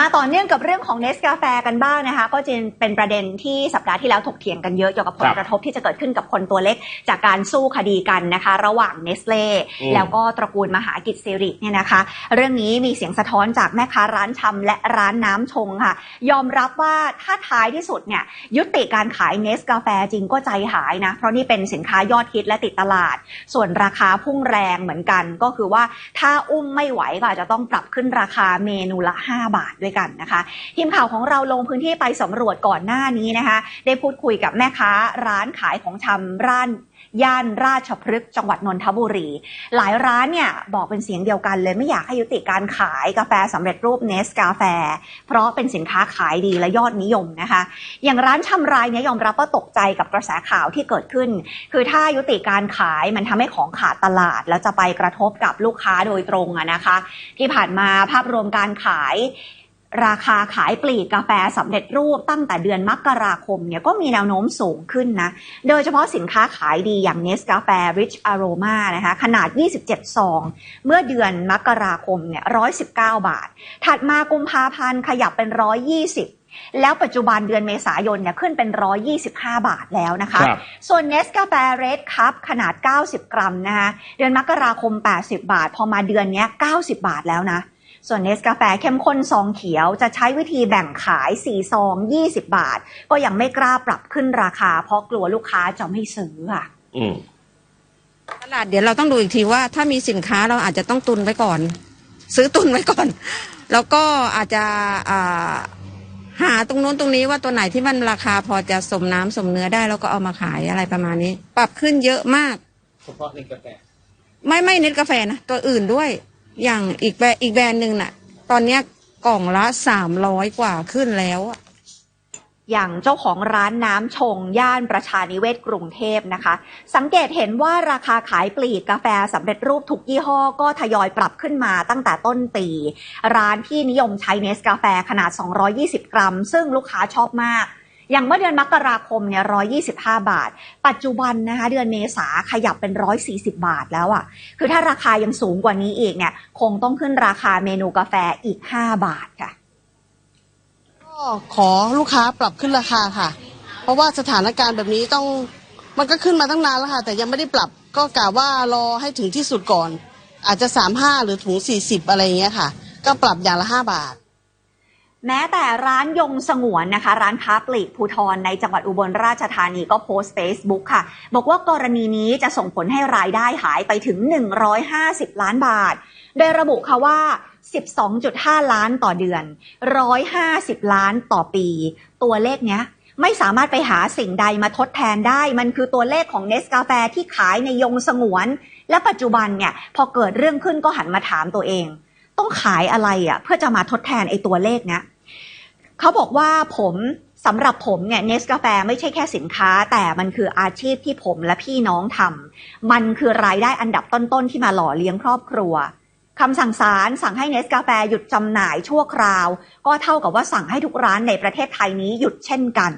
มาต่อเนื่องกับเรื่องของเนสกาแฟกันบ้างนะคะ ก็จะเป็นประเด็นที่สัปดาห์ที่แล้วถกเถียงกันเยอะเกี่ยวกับผลครับกระทบที่จะเกิดขึ้นกับคนตัวเล็ก จากการสู้คดีกันนะคะ ระหว่างเนสเล่อืมแล้วก็ตระกูลมหากิจสิริเนี่ยนะคะ เรื่องนี้มีเสียงสะท้อนจากแม่ค้าร้านชำและร้านน้ำชงค่ะ ยอมรับว่าถ้าท้ายที่สุดเนี่ยยุติการขายเนสกาแฟจริงก็ใจหายนะ เพราะนี่เป็นสินค้ายอดฮิตและติดตลาด ส่วนราคาพุ่งแรงเหมือนกัน ก็คือว่าถ้าอุ้มไม่ไหวก็อาจจะต้องปรับขึ้นราคาเมนูละ 5 บาทด้วยกันนะคะ ทีมข่าวของเราลงพื้นที่ไปสำรวจก่อนหน้านี้นะคะ ได้พูดคุยกับแม่ค้าร้านขายของชำร้านย่านราชพฤกษ์จังหวัดนนทบุรี หลายร้านเนี่ยบอกเป็นเสียงเดียวกันเลยไม่อยากให้ยุติการขายกาแฟสำเร็จรูปเนสกาแฟ เพราะเป็นสินค้าขายดีและยอดนิยมนะคะ อย่างร้านชำรายเนี่ยยอมรับว่าตกใจกับกระแสข่าวที่เกิดขึ้น คือถ้ายุติการขายมันทำให้ของขาดตลาด แล้วจะไปกระทบกับลูกค้าโดยตรงอะนะคะ ที่ผ่านมาภาพรวมการขาย ราคาขายปลีกกาแฟสำเร็จรูปตั้งแต่เดือนมกราคมเนี่ยก็มีแนวโน้มสูงขึ้นนะ โดยเฉพาะสินค้าขายดีอย่างเนสกาแฟ Rich Aroma นะคะขนาด 27 ซอง เมื่อเดือนมกราคมเนี่ย119 บาท ถัดมากุมภาพันธ์ขยับเป็น 120แล้วปัจจุบันเดือนเมษายนเนี่ยขึ้นเป็น 125 บาทแล้วนะคะครับส่วนเนสกาแฟเรดคัพขนาด 90 กรัมนะคะ เดือนมกราคม 80 บาท พอมาเดือนเนี้ย90 บาทแล้วนะ ส่วนเนสกาแฟเข้มข้นซองเขียวจะใช้วิธีแบ่งขาย 4 ซอง 20 บาท ก็ยังไม่กล้าปรับขึ้นราคา เพราะกลัวลูกค้าจะไม่ซื้อค่ะอืมตลาดเดี๋ยวเราต้องดูอีกทีว่า ถ้ามีสินค้าเราอาจจะต้องตุนไว้ก่อน ซื้อตุนไว้ก่อน แล้วก็อาจจะอ่าหาตรงนู้นตรงนี้ว่าตัวไหนที่มันราคาพอจะสมน้ำสมเนื้อได้แล้วก็เอามาขายอะไรประมาณนี้ ปรับขึ้นเยอะมาก เฉพาะในกาแฟ ไม่ไม่เน็ตกาแฟนะตัวอื่นด้วย อย่างอีกแบร์อีกแบรนด์หนึ่งน่ะ ตอนเนี้ยกล่องละสามร้อยกว่าขึ้นแล้วอะ อย่างเจ้าของร้านน้ำชง ย่านประชานิเวศกรุงเทพนะคะ สังเกตเห็นว่าราคาขายปลีกกาแฟสำเร็จรูปทุกยี่ห้อก็ทยอยปรับขึ้นมาตั้งแต่ต้นปี ร้านที่นิยมใช้เนสกาแฟขนาด 220 กรัม ซึ่งลูกค้าชอบมาก อย่างเมื่อเดือนมกราคมเนี่ย125 บาท ปัจจุบันนะคะเดือนเมษาขยับเป็น 140 บาทแล้วอะ่ะ คือถ้าราคายังสูงกว่านี้อีกเนี่ยคงต้องขึ้นราคาเมนูกาแฟอีก 5 บาทค่ะ ก็ขอลูกค้าปรับขึ้นราคาค่ะ เพราะว่าสถานการณ์แบบนี้ต้องมันก็ขึ้นมาตั้งนานแล้วค่ะ แต่ยังไม่ได้ปรับก็กะว่ารอให้ถึงที่สุดก่อน อาจจะสามห้าหรือถุงสี่สิบอะไรอย่างเงี้ยค่ะ ก็ปรับอย่างละห้าบาท แม้แต่ร้านยงสงวนนะคะ ร้านค้าปลีกภูทรในจังหวัดอุบลราชธานีก็โพสต์ Facebook ค่ะ บอกว่ากรณีนี้จะส่งผลให้รายได้หายไปถึง 150 ล้านบาท โดยระบุค่ะว่า 12.5 ล้านต่อเดือน 150 ล้านต่อปี ตัวเลขเนี้ยไม่สามารถไปหาสิ่งใดมาทดแทนได้ มันคือตัวเลขของเนสกาแฟที่ขายในยงสงวน และปัจจุบันเนี่ยพอเกิดเรื่องขึ้นก็หันมาถามตัวเอง ต้องขายอะไรอะเพื่อจะมาทดแทนไอ้ตัวเลขเนี้ย เขาบอกว่าผมสำหรับผมเนี่ยเนสกาแฟไม่ใช่แค่สินค้า แต่มันคืออาชีพที่ผมและพี่น้องทำมันคือรายได้อันดับต้นๆที่มาหล่อเลี้ยงครอบครัวคำสั่งศาลสั่งให้เนสกาแฟหยุดจำหน่ายชั่วคราว ก็เท่ากับว่าสั่งให้ทุกร้านในประเทศไทยนี้หยุดเช่นกัน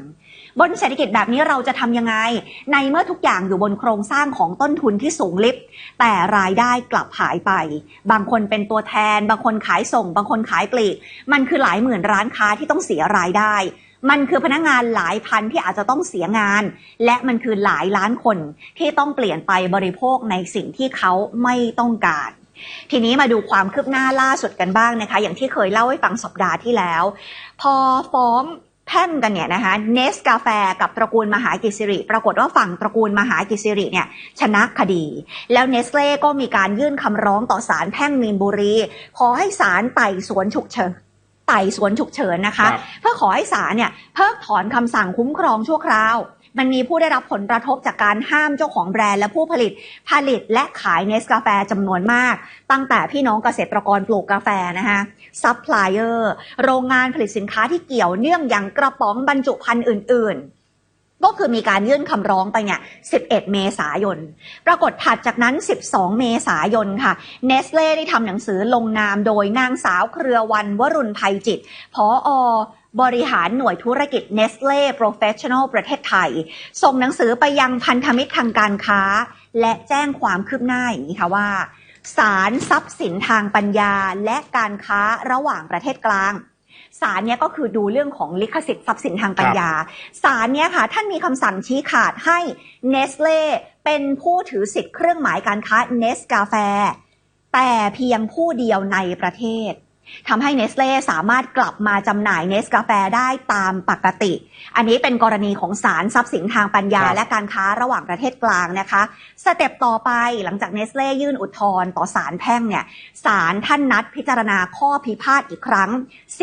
บนเศรษฐกิจแบบนี้เราจะทำยังไง ในเมื่อทุกอย่างอยู่บนโครงสร้างของต้นทุนที่สูงลิบแต่รายได้กลับหายไป บางคนเป็นตัวแทน บางคนขายส่ง บางคนขายปลีก มันคือหลายหมื่นร้านค้าที่ต้องเสียรายได้มันคือพนักงานหลายพันที่อาจจะต้องเสียงาน และมันคือหลายล้านคนที่ต้องเปลี่ยนไปบริโภคในสิ่งที่เขาไม่ต้องการ ทีนี้มาดูความคืบหน้าล่าสุดกันบ้างนะคะ อย่างที่เคยเล่าให้ฟังสัปดาห์ที่แล้ว พอฟ้อง แพ่งกันเนี่ยนะคะเนสกาแฟกับตระกูลมหากิจสิริ ปรากฏว่าฝั่งตระกูลมหากิจสิริเนี่ยชนะคดี แล้วเนสเล่ก็มีการยื่นคำร้องต่อศาลแพ่งมีนบุรี ขอให้ศาลไต่สวนฉุกเฉิน ไต่สวนฉุกเฉินนะคะครับเพื่อขอให้ศาลเนี่ยเพิกถอนคำสั่งคุ้มครองชั่วคราว มันมีผู้ได้รับผลกระทบจากการห้ามเจ้าของแบรนด์และผู้ผลิต ผลิตและขายเนสกาแฟจำนวนมาก ตั้งแต่พี่น้องเกษตรกรปลูกกาแฟนะคะซัพพลายเออร์โรงงานผลิตสินค้าที่เกี่ยวเนื่องอย่างกระป๋องบรรจุภัณฑ์อื่น ๆ ก็คือมีการยื่นคำร้องไปเนี่ย 11 เมษายน ปรากฏถัดจากนั้น 12 เมษายนค่ะ เนสเล่ได้ทำหนังสือลงนามโดยนางสาวเครือวันวรุณภัยจิต พออบริหารหน่วยธุรกิจ Nestle Professional ประเทศไทย ส่งหนังสือไปยังพันธมิตรทางการค้า และแจ้งความคืบหน้าอย่างนี้ค่ะว่าสารทรัพย์สินทางปัญญาและการค้าระหว่างประเทศกลาง ศาลเนี่ยก็คือดูเรื่องของลิขสิทธิ์ทรัพย์สินทางปัญญาศาลเนี่ยค่ะท่านมีคำสั่งชี้ขาดให้เนสเล่เป็นผู้ถือสิทธิ์เครื่องหมายการค้าเนสกาแฟแต่เพียงผู้เดียวในประเทศ ทำให้เนสเล่สามารถกลับมาจำหน่ายเนสกาแฟได้ตามปกติ อันนี้เป็นกรณีของศาลทรัพย์สินทางปัญญาครับและการค้าระหว่างประเทศกลางนะคะ สเต็ปต่อไปหลังจากเนสเล่ยื่นอุทธรณ์ต่อศาลแพ่งเนี่ยศาลท่านนัดพิจารณาข้อพิพาทอีกครั้ง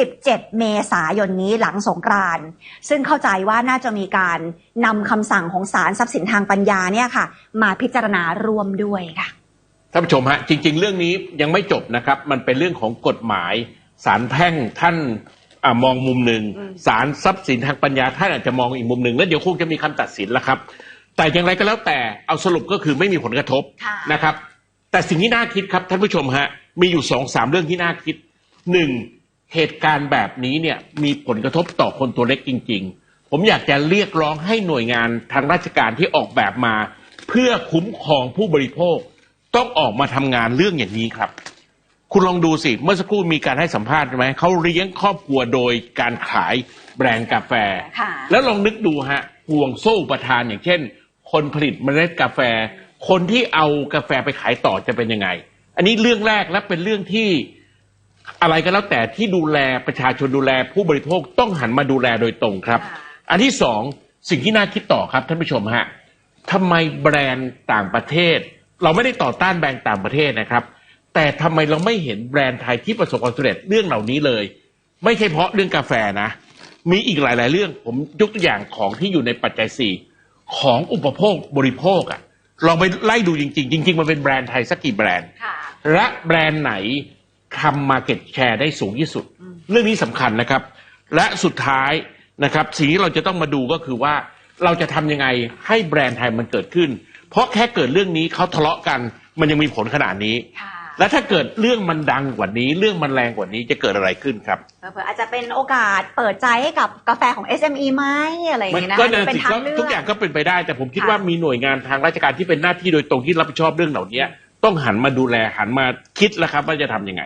17 เมษายนนี้หลังสงกรานต์ซึ่งเข้าใจว่าน่าจะมีการนำคำสั่งของศาลทรัพย์สินทางปัญญาเนี่ยค่ะ มาพิจารณารวมด้วยค่ะ ท่านผู้ชมฮะจริง ๆ เรื่องนี้ยังไม่จบนะครับ มันเป็นเรื่องของกฎหมายศาลแพ่งท่านอามองมุมหนึ่งศาลทรัพย์สินทางปัญญาท่านอาจจะมองอีกมุมหนึ่งแล้วเดี๋ยวคงจะมีคำตัดสินแล้วครับ แต่อย่างไรก็แล้วแต่เอาสรุปก็คือไม่มีผลกระทบค่ะนะครับ แต่สิ่งที่น่าคิดครับท่านผู้ชมฮะมีอยู่สองสามเรื่องที่น่าคิดหนึ่งเหตุการณ์แบบนี้เนี่ยมีผลกระทบต่อคนตัวเล็กจริง ๆ ผมอยากจะเรียกร้องให้หน่วยงานทางราชการที่ออกแบบมา เพื่อคุ้มครองผู้บริโภค ต้องออกมาทำงานเรื่องอย่างนี้ครับ คุณลองดูสิ เมื่อสักครู่มีการให้สัมภาษณ์ใช่ไหมเขาเลี้ยงครอบครัวโดยการขายแบรนด์กาแฟ ค่ะ แล้วลองนึกดูฮะห่วงโซ่อุปทานอย่างเช่น คนผลิตเมล็ดกาแฟ คนที่เอากาแฟไปขายต่อจะเป็นยังไง อันนี้เรื่องแรกและเป็นเรื่องที่อะไรก็แล้วแต่ที่ดูแลประชาชนดูแลผู้บริโภคต้องหันมาดูแลโดยตรงครับ ค่ะ อันที่สองสิ่งที่น่าคิดต่อครับท่านผู้ชมฮะทำไมแบรนด์ต่างประเทศ เราไม่ได้ต่อต้านแบรนด์ต่างประเทศนะครับ แต่ทำไมเราไม่เห็นแบรนด์ไทยที่ประสบความสำเร็จเรื่องเหล่านี้เลย ไม่ใช่เพราะเรื่องกาแฟนะ มีอีกหลาย ๆ เรื่องผมยกตัวอย่างของที่อยู่ในปัจจัยสี่ของอุปโภคบริโภคอะลองไปไล่ดูจริง ๆ จริง ๆ มันเป็นแบรนด์ไทยสักกี่แบรนด์ค่ะและแบรนด์ไหนทำมาเก็ตแชร์ได้สูงที่สุด เรื่องนี้สำคัญนะครับ และสุดท้ายนะครับสิ่งที่เราจะต้องมาดูก็คือว่าเราจะทำยังไงให้แบรนด์ไทยมันเกิดขึ้น เพราะแค่เกิดเรื่องนี้เขาทะเลาะกัน มันยังมีผลขนาดนี้ค่ะและถ้าเกิดเรื่องมันดังกว่านี้ เรื่องมันแรงกว่านี้จะเกิดอะไรขึ้นครับเผื่อๆอาจจะเป็นโอกาสเปิดใจให้กับกาแฟของ SME ไหมอะไรอย่างมันเงี้ยนะก็จะเดินเป็นสิทางก็เลือกทุกอย่างก็เป็นไปได้ แต่ผมคิดค่ะว่ามีหน่วยงานทางราชการที่เป็นหน้าที่โดยตรงที่รับผิดชอบเรื่องเหล่านี้ต้องหันมาดูแลหันมาคิดแล้วครับว่าจะทำยังไง